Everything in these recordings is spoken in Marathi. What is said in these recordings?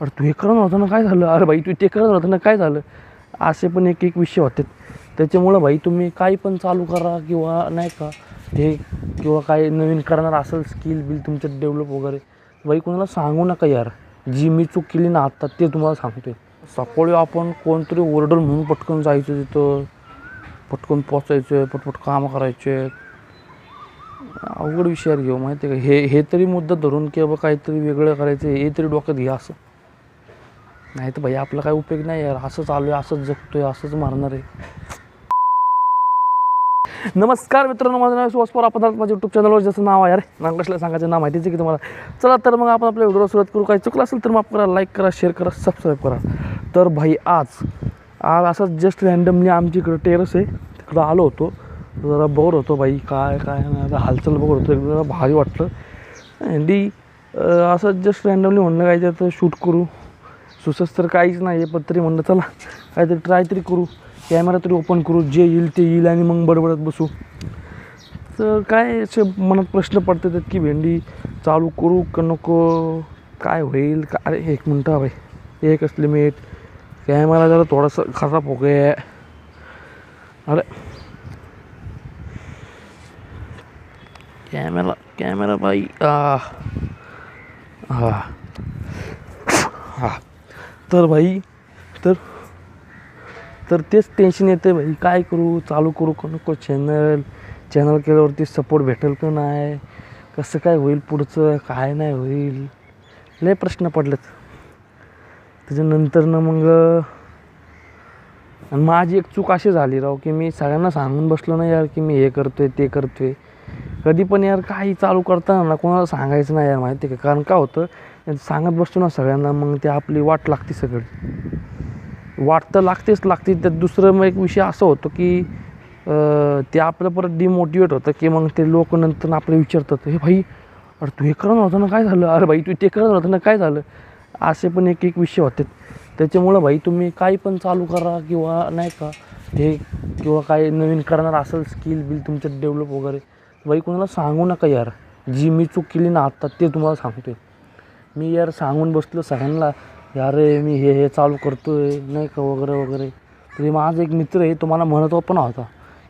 अरे तू हे करत नव्हतं ना काय झालं? अरे भाई तू ते करत नव्हतं ना काय झालं? असे पण एक एक विषय होते. त्याच्यामुळं भाई तुम्ही काही पण चालू करा किंवा नाही का हे किंवा काय नवीन करणार असेल स्किल बिल तुमच्यात डेव्हलप वगैरे भाई कोणाला सांगू नका यार. जी मी चूक केली ना आत्ता ते तुम्हाला सांगतोय. सकाळी आपण कोणतरी ओरडल म्हणून पटकन जायचं तिथं पटकन पोचायचं पटपट कामं करायचे. अवघड विषयावर घेऊ हो, माहिती आहे का? हे हे तरी मुद्दा धरून की बाबा काहीतरी वेगळं करायचं हे तरी डोक्यात घ्या असं. नाही तर भाई आपला काय उपयोग नाही यार. असंच आलो आहे असंच जगतोय असंच मारणार आहे. नमस्कार मित्रांनो माझं नाव सुहास आपण माझ्या यूट्यूब चॅनलवर जसं नाव आहे यार नाव कसलं सांगायचं नाव माहितीच आहे की तुम्हाला? चला तर मग आपण आपल्या व्हिडिओ सुरुवात करू. काही चुकलं असेल तर माफ करा लाईक करा शेअर करा सबस्क्राईब करा. तर भाई आज आज असंच जस्ट रॅन्डमली आमच्या इकडं टेरस आहे. तिकडं आलो होतो. जरा बोर होतो भाई. काय काय नाही. आता हालचाल बघत होतो. एकदम जरा भारी वाटलं. अँडी असं जस्ट रॅन्डमली म्हणणं काय तर शूट करू. सुसस तर काहीच नाही आहे पण तरी म्हणलं चला काहीतरी ट्राय तरी करू. कॅमेरा तरी ओपन करू जे येईल ते येईल आणि मग बडबडत बसू. तर काय असे मनात प्रश्न पडतात की भेंडी चालू करू का नको? काय होईल? का अरे एक मिनटं हा भाई एकच लिमिट कॅमेरा जरा थोडासा खराब हो गया अरे. कॅमेरा कॅमेरा बाई. आ. हा हा तर भाई तर तर तेच टेन्शन येते भाई. काय करू? चालू करू का नको चॅनल चॅनल केल्यावरती सपोर्ट भेटेल का नाही? कसं काय होईल पुढचं? काय नाही होईल? लय प्रश्न पडलेत. त्याच्यानंतर ना मग आणि माझी एक चूक अशी झाली राव की मी सगळ्यांना सांगून बसलो ना यार की मी हे करतोय ते करतोय. कधी पण यार काही चालू करताना ना कोणाला सांगायचं नाही यार माहिती आहे का? कारण का होतं सांगत बसतो ना सगळ्यांना मग ते आपली वाट लागते सगळी. वाट तर लागतेच लागते. त्यात दुसरं मग एक विषय असं होतो की ते आपलं परत डिमोटिवेट होतं की मग ते लोक नंतर आपले विचारतात हे भाई अरे तू हे करत नव्हतं ना काय झालं? अरे भाई तू ते करत नव्हतं ना काय झालं? असे पण एक एक विषय होते. त्याच्यामुळं भाई तुम्ही काही पण चालू करा किंवा नाही का हे किंवा काही नवीन करणार असेल स्किल बिल तुमच्यात डेव्हलप वगैरे भाई कोणाला सांगू नका यार. जी मी चूक केली ना आत्ता ते तुम्हाला सांगतोय. मी यार सांगून बसलो सगळ्यांना. यार रे मी हे हे चालू करतो आहे नाही का वगैरे वगैरे. तरी माझा एक मित्र आहे तो मला म्हणत पण होता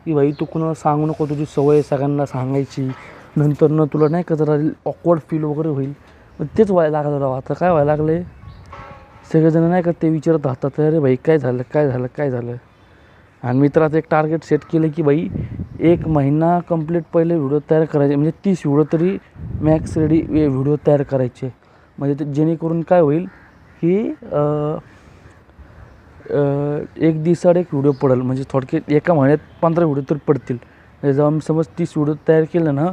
की भाई तू कुणाला सांगू नको तुझी सवय सगळ्यांना सांगायची. नंतर न तुला नाही का जरा ऑकवर्ड फील वगैरे होईल. मग तेच व्हायला लागलं राव. आता काय व्हायला लागलं आहे सगळेजण नाही का ते विचारत राहतात अरे भाई काय झालं काय झालं काय झालं? आणि मित्राचं एक टार्गेट सेट केलं की बाई एक महिना कंप्लीट पहिले व्हिडिओ तयार करायचे. म्हणजे तीस व्हिडिओ तरी मॅक्स रेडी व्हिडिओ तयार करायचे. म्हणजे ते जेणेकरून काय होईल की एक दिवसाड एक व्हिडिओ पडेल. म्हणजे थोडक्यात एका महिन्यात पंधरा व्हिडिओ तर पडतील. म्हणजे जेव्हा मी समज तीस व्हिडिओ तयार केलं ना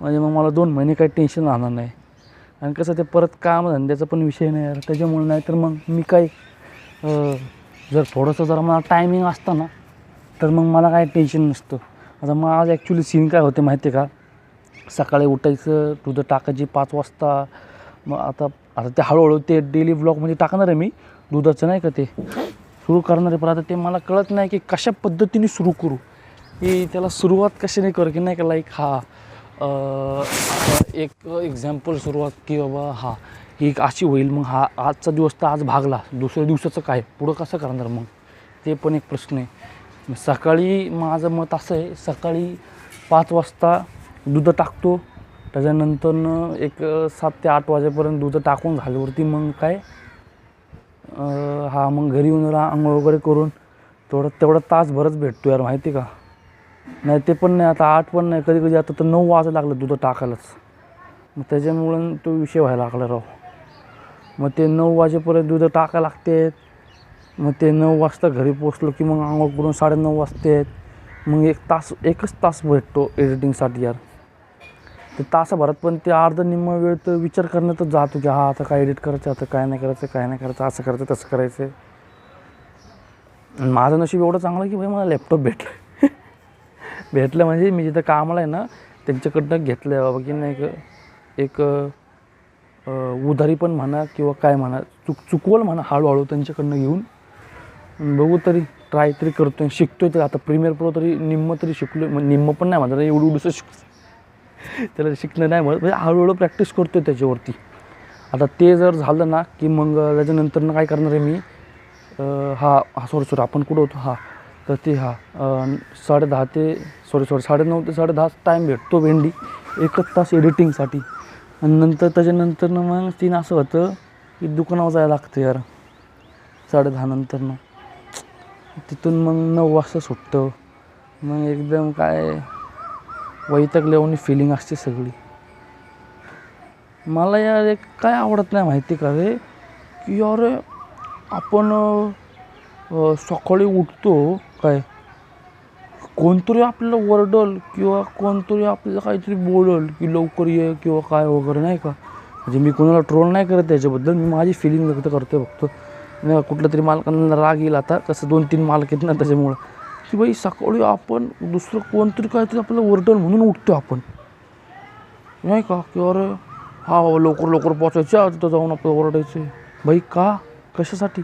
म्हणजे मग मला दोन महिने काही टेन्शन राहणार नाही. आणि कसं ते परत काम धंद्याचा पण विषय नाही यार. त्याच्यामुळे नाही तर मग मी काय जर थोडंसं जर मला टायमिंग असतं ना तर मग मला काय टेन्शन नसतं. आता मग आज ॲक्च्युली सीन काय होते माहिती आहे का? सकाळी उठायचं दुधं टाकायची पाच वाजता. मग आता आता ते हळूहळू ते डेली ब्लॉगमध्ये टाकणार आहे मी. दुधाचं नाही का ते? सुरू करणार आहे पण आता ते मला कळत नाही की कशा पद्धतीने सुरू करू. की त्याला सुरुवात कशाने करू की नाही का लाईक हा एक एक्झाम्पल सुरुवात की बाबा हा ही एक अशी होईल मग हा आजचा दिवस तर आज भागला. दुसऱ्या दिवसाचं काय? पुढं कसं करणार मग? ते पण एक प्रश्न आहे. सकाळी माझं मत असं आहे सकाळी पाच वाजता दूध टाकतो. त्याच्यानंतर एक सात ते आठ वाजेपर्यंत दूध टाकून झाल्यावरती मग काय हा मग घरी येऊन जरा आंघोळ वगैरे करून तेवढं तेवढा तासभरच भेटतो यार माहिती आहे का? नाही ते पण नाही आता आठ पण नाही कधी कधी आता तर नऊ वाजायला लागलं दूध टाकायलाच. मग त्याच्यामुळं तो विषय व्हायला लागला राव. मग ते नऊ वाजेपर्यंत दूध टाकायला लागते. मग ते नऊ वाजता घरी पोचलो की मग आंघोळ करून साडेनऊ आहेत मग एक तास एकच तास भेटतो एडिटिंगसाठी यार. ते तासाभरात पण ते अर्ध निम्म वेळ तर विचार करण्यातच जातो की हा आता काय एडिट करायचं आता काय नाही करायचं काय नाही करायचं असं करायचं तसं करायचं. आहे माझं नशीब एवढं चांगलं की भाई मला लॅपटॉप भेटलं. भेटलं म्हणजे मी जिथं कामाला आहे ना त्यांच्याकडनं घेतलं आहे बाबा की नाही एक उधारी पण म्हणा किंवा काय म्हणा चुक चुकवल म्हणा हळूहळू त्यांच्याकडनं घेऊन. बघू तरी ट्राय तरी करतोय शिकतोय तर. आता प्रीमियर प्रो तरी निम्म तरी शिकलो निम्म पण नाही म्हणतात एवढं एवढंसं शिक त्याला शिकणं नाही म्हणत. म्हणजे हळूहळू प्रॅक्टिस करतोय त्याच्यावरती. आता ते जर झालं ना की मग त्याच्यानंतर ना काय करणार आहे मी? हा हा सॉरी सॉरी आपण कुठं होतो? हा. तर ते हा साडे दहा ते सॉरी सॉरी साडे नऊ ते साडे दहा टाईम भेटतो भेंडी. एकच तास एडिटिंगसाठी आणि नंतर त्याच्यानंतरनं मग तीन असं होतं की दुकानावर जायला लागतं यार. साडे दहा तिथून मग नऊ वाजता सुटतं. मग एकदम काय वैतागल्यावानी फिलिंग असते सगळी. मला यार एक काय आवडत नाही माहिती का रे? की यार आपण सकाळी उठतो काय? कोणतरी आपल्याला वरडल किंवा कोणतरी आपल्याला काहीतरी बोलल की लवकर ये किंवा काय वगैरे नाही का? म्हणजे मी कोणाला ट्रोल नाही करत त्याच्याबद्दल. मी माझी फिलिंग व्यक्त करते फक्त. कुठलं तरी मालकांना राग येईल आता. कसं दोन तीन मालक आहेत ना त्याच्यामुळं. की बाई सकाळी आपण दुसरं कोणतरी काहीतरी आपल्याला वरडल म्हणून उठतो आपण. नाही का? की अरे हा लवकर लवकर पोचायचं तिथं जाऊन आपलं ओरडायचं बाई का? कशासाठी?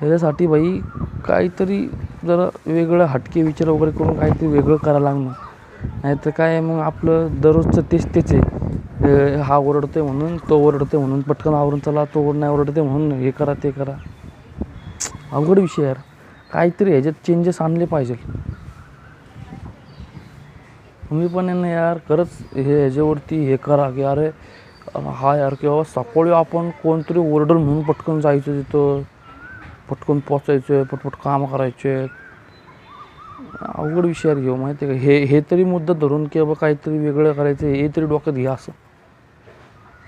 त्याच्यासाठी बाई काहीतरी जरा वेगळं हटके विचार वगैरे करून काहीतरी वेगळं करायला लागणार नाहीतर काय मग आपलं दररोजचं तेच तेच आहे. हा ओरडतोय म्हणून तो ओरडतोय म्हणून पटकन आवरून चला तो नाही ओरडते म्हणून हे करा ते करा. अवघड विषय यार. काहीतरी ह्याच्यात चेंजेस आणले पाहिजे तुम्ही पण आहे ना यार खरंच हे ह्याच्यावरती हे करा की अरे हा यार किंवा सकाळी आपण कोणतरी ओरडल म्हणून पटकन जायचं तिथं. पटकन पोचायचं पटपट कामं करायचे अवघड विषयावर घेऊ माहिती आहे का? हे हे तरी मुद्दा धरून की बाबा काहीतरी वेगळं करायचं हे तरी डोक्यात घ्या असं.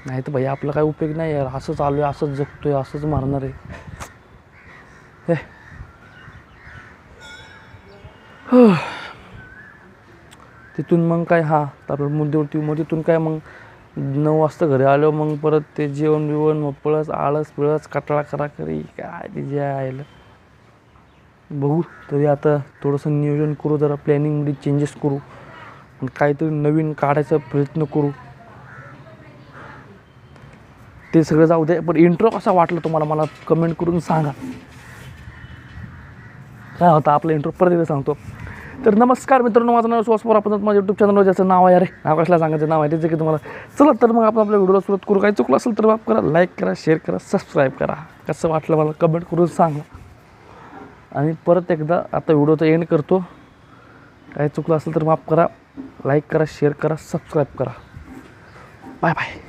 नाही तर भाई आपला काय उपयोग नाही यार. असं चालू आहे असंच जगतोय असंच मारणार आहे. हे. तिथून मग काय? हा तर मुद्देवरती मग तिथून काय मग? नऊ वाजता घरी आलो मग परत ते जेवण बिवण मग पळस आळस पिळस कटाळा करा करी काय तिचे आयला. बघू तरी आता थोडंसं नियोजन करू जरा प्लॅनिंगमध्ये चेंजेस करू. आणि काहीतरी नवीन काढायचा प्रयत्न करू. ते सगळं जाऊ दे पण इंट्रो कसा वाटला तुम्हाला मला कमेंट करून सांगा. काय होता आपला इंट्रो परत एकदा सांगतो. तर नमस्कार मित्रांनो माझं नाव सुहास आपण माझ्या यूट्यूब चॅनलवर ज्याचं नाव आहे अरे नाव कशाला सांगायचं नाव आहे त्याचं की तुम्हाला. चला तर मग आपण आपल्या व्हिडिओला सुरुवात करू. काही चुकलं असेल तर माफ करा लाईक करा शेअर करा सबस्क्राईब करा. कसं वाटलं मला कमेंट करून सांगा. आणि परत एकदा आता व्हिडिओचा एंड करतो. काही चुकलं असेल तर माफ करा. लाईक करा शेअर करा सबस्क्राईब करा. Bye bye